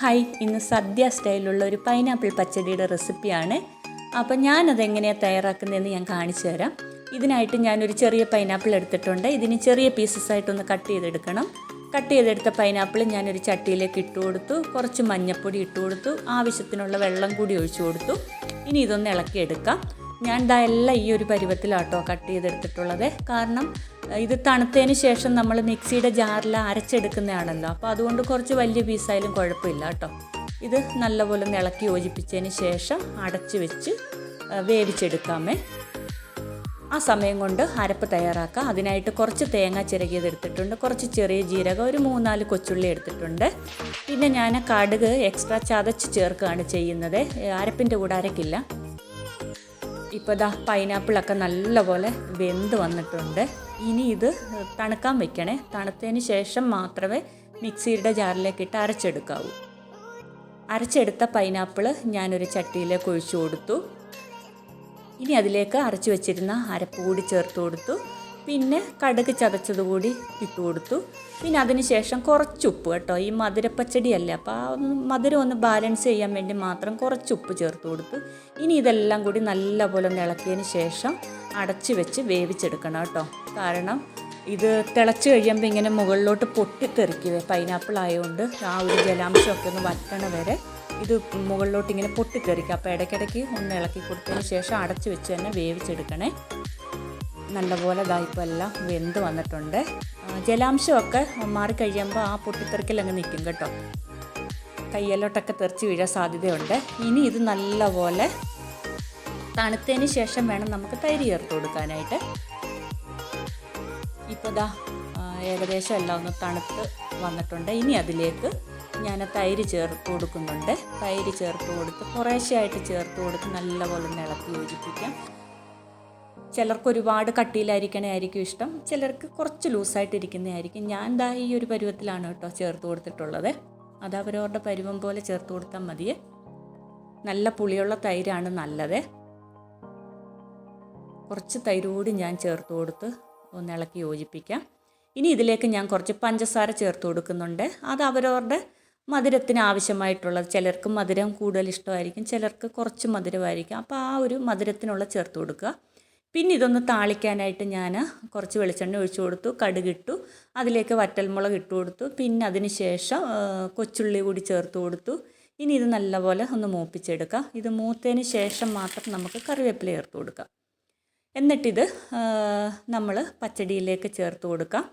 Hi ഇന്ന് സദ്യ സ്റ്റൈലുള്ള ഒരു pineapple പച്ചടിയുടെ റെസിപ്പിയാണ്. അപ്പം ഞാനത് എങ്ങനെയാണ് തയ്യാറാക്കുന്നതെന്ന് ഞാൻ കാണിച്ചു തരാം. ഇതിനായിട്ട് ഞാനൊരു ചെറിയ പൈനാപ്പിൾ എടുത്തിട്ടുണ്ട്. ഇതിന് ചെറിയ പീസസ് ആയിട്ടൊന്ന് കട്ട് ചെയ്തെടുക്കണം. കട്ട് ചെയ്തെടുത്ത പൈനാപ്പിൾ ഞാനൊരു ചട്ടിയിലേക്ക് ഇട്ട് കൊടുത്തു. കുറച്ച് മഞ്ഞൾപ്പൊടി ഇട്ട് കൊടുത്തു. ആവശ്യത്തിനുള്ള വെള്ളം കൂടി ഒഴിച്ചു കൊടുത്തു. ഇനി ഇതൊന്ന് ഇളക്കിയെടുക്കാം. ഞാൻ ഇതാ എല്ലാം ഈ ഒരു പരുവത്തിലാട്ടോ കട്ട് ചെയ്തെടുത്തിട്ടുള്ളത്. കാരണം ഇത് തണുത്തതിന് ശേഷം നമ്മൾ മിക്സിയുടെ ജാറിൽ അരച്ചെടുക്കുന്നതാണല്ലോ. അപ്പോൾ അതുകൊണ്ട് കുറച്ച് വലിയ പീസായാലും കുഴപ്പമില്ല കേട്ടോ. ഇത് നല്ലപോലെ ഇളക്കി യോജിപ്പിച്ചതിന് ശേഷം അടച്ച് വെച്ച് വേവിച്ചെടുക്കാമേ. ആ സമയം കൊണ്ട് അരപ്പ് തയ്യാറാക്കാം. അതിനായിട്ട് കുറച്ച് തേങ്ങ ചിരകിയത് എടുത്തിട്ടുണ്ട്. കുറച്ച് ചെറിയ ജീരകം ഒരു മൂന്നാൽ കൊച്ചുള്ളി എടുത്തിട്ടുണ്ട്. പിന്നെ ഞാൻ കടുക് എക്സ്ട്രാ ചതച്ച് ചേർക്കുകയാണ് ചെയ്യുന്നത്. അരപ്പിന്റെ കൂടെ അരക്കില്ല. ഇപ്പോൾ ദാ പൈനാപ്പിളൊക്കെ നല്ലപോലെ വെന്ത് വന്നിട്ടുണ്ട്. ഇനി ഇത് തണുക്കാൻ വെക്കണേ. തണുത്തതിന് ശേഷം മാത്രമേ മിക്സിയുടെ ജാറിലേക്ക് ഇട്ട് അരച്ചെടുക്കാവൂ. അരച്ചെടുത്ത പൈനാപ്പിൾ ഞാനൊരു ചട്ടിയിലേക്ക് ഒഴിച്ചു കൊടുത്തു. ഇനി അതിലേക്ക് അരച്ചു വെച്ചിരുന്ന അരപ്പ് കൂടി ചേർത്ത് കൊടുത്തു. പിന്നെ കടുക് ചതച്ചത് കൂടി ഇട്ട് കൊടുത്തു. പിന്നെ അതിന് ശേഷം കുറച്ച് ഉപ്പ് കേട്ടോ. ഈ മധുരപ്പച്ചടി അല്ലേ അപ്പോൾ ആ മധുരം ഒന്ന് ബാലൻസ് ചെയ്യാൻ വേണ്ടി മാത്രം കുറച്ച് ഉപ്പ് ചേർത്ത് കൊടുത്ത്. ഇനി ഇതെല്ലാം കൂടി നല്ലപോലെ ഒന്ന് ഇളക്കിയതിന് ശേഷം അടച്ചു വെച്ച് വേവിച്ചെടുക്കണം കേട്ടോ. കാരണം ഇത് തിളച്ച് കഴിയുമ്പോൾ ഇങ്ങനെ മുകളിലോട്ട് പൊട്ടിത്തെറിക്കുവേ പൈനാപ്പിൾ ആയതുകൊണ്ട് ആ ഒരു ജലാംശമൊക്കെ ഒന്ന് വറ്റണ വരെ ഇത് മുകളിലോട്ട് ഇങ്ങനെ പൊട്ടിത്തെറിക്കുക അപ്പോൾ ഇടയ്ക്കിടയ്ക്ക് ഒന്ന് ഇളക്കി കൊടുത്തതിന് ശേഷം അടച്ച് വെച്ച് തന്നെ വേവിച്ചെടുക്കണേ. നല്ലപോലെ ഇതായിപ്പോൾ എല്ലാം വെന്ത് വന്നിട്ടുണ്ട്. ജലാംശമൊക്കെ മാറിക്കഴിയുമ്പോൾ ആ പൊട്ടിത്തെറിക്കൽ അങ്ങ് നിൽക്കും കേട്ടോ. കയ്യലോട്ടൊക്കെ തെറിച്ച് വീഴാൻ സാധ്യതയുണ്ട്. ഇനി ഇത് നല്ലപോലെ തണുത്തതിന് ശേഷം വേണം നമുക്ക് തൈര് ചേർത്ത് കൊടുക്കാനായിട്ട്. ഇപ്പോൾ ദാ ഏകദേശം എല്ലാം ഒന്ന് തണുത്ത് വന്നിട്ടുണ്ട്. ഇനി അതിലേക്ക് ഞാൻ തൈര് ചേർത്ത് കൊടുക്കുന്നുണ്ട്. തൈര് ചേർത്ത് കൊടുത്ത് കുറേശ്ശെയായിട്ട് ചേർത്ത് കൊടുത്ത് നല്ലപോലെ ഒന്ന് ഇളക്കി യോജിപ്പിക്കാം. ചിലർക്ക് ഒരുപാട് കട്ടിയിലായിരിക്കണേ ആയിരിക്കും ഇഷ്ടം. ചിലർക്ക് കുറച്ച് ലൂസായിട്ടിരിക്കുന്നതായിരിക്കും. ഞാൻ ദാ ഈ ഒരു പരുവത്തിലാണ് കേട്ടോ ചേർത്ത് കൊടുത്തിട്ടുള്ളത്. അത് അവരവരുടെ പരുവം പോലെ ചേർത്ത് കൊടുത്താൽ മതി. നല്ല പുളിയുള്ള തൈരാണ് നല്ലത്. കുറച്ച് തൈര് കൂടി ഞാൻ ചേർത്ത് കൊടുത്ത് ഒന്ന് ഇളക്കി യോജിപ്പിക്കാം. ഇനി ഇതിലേക്ക് ഞാൻ കുറച്ച് പഞ്ചസാര ചേർത്ത് കൊടുക്കുന്നുണ്ട്. അത് അവരവരുടെ മധുരത്തിന് ആവശ്യമായിട്ടുള്ളത് ചിലർക്ക് മധുരം കൂടുതൽ ഇഷ്ടമായിരിക്കും ചിലർക്ക് കുറച്ച് മധുരമായിരിക്കും. അപ്പോൾ ആ ഒരു മധുരത്തിനുള്ള ചേർത്ത് കൊടുക്കുക. പിന്നെ ഇതൊന്ന് താളിക്കാനായിട്ട് ഞാൻ കുറച്ച് വെളിച്ചെണ്ണ ഒഴിച്ചു കൊടുത്തു കടുകിട്ടു അതിലേക്ക് വറ്റൽമുളക് ഇട്ട് കൊടുത്തു പിന്നെ അതിന് ശേഷം കൊച്ചുള്ളി കൂടി ചേർത്ത് കൊടുത്തു. ഇനി ഇത് നല്ലപോലെ ഒന്ന് മൂപ്പിച്ചെടുക്കാം. ഇത് മൂത്തതിന് ശേഷം മാത്രം നമുക്ക് കറിവേപ്പില ചേർത്ത് കൊടുക്കാം. എന്നിട്ടിത് നമ്മൾ പച്ചടിയിലേക്ക് ചേർത്ത് കൊടുക്കാം.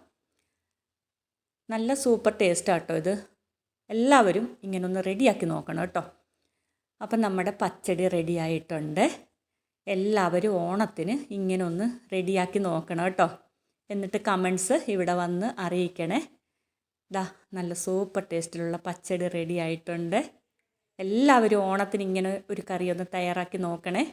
നല്ല സൂപ്പർ ടേസ്റ്റ് ആട്ടോ ഇത്. എല്ലാവരും ഇങ്ങനെ ഒന്ന് റെഡിയാക്കി നോക്കണം കേട്ടോ. അപ്പം നമ്മുടെ പച്ചടി റെഡി ആയിട്ടുണ്ട്. എല്ലാവരും ഓണത്തിന് ഇങ്ങനെ ഒന്ന് റെഡിയാക്കി നോക്കണം കേട്ടോ. എന്നിട്ട് കമൻസ് ഇവിടെ വന്ന് അറിയിക്കണേ. ദാ നല്ല സൂപ്പർ ടേസ്റ്റിലുള്ള പച്ചടി റെഡി ആയിട്ടുണ്ട്. എല്ലാവരും ഓണത്തിന് ഇങ്ങനെ ഒരു കറി ഒന്ന് തയ്യാറാക്കി നോക്കണേ.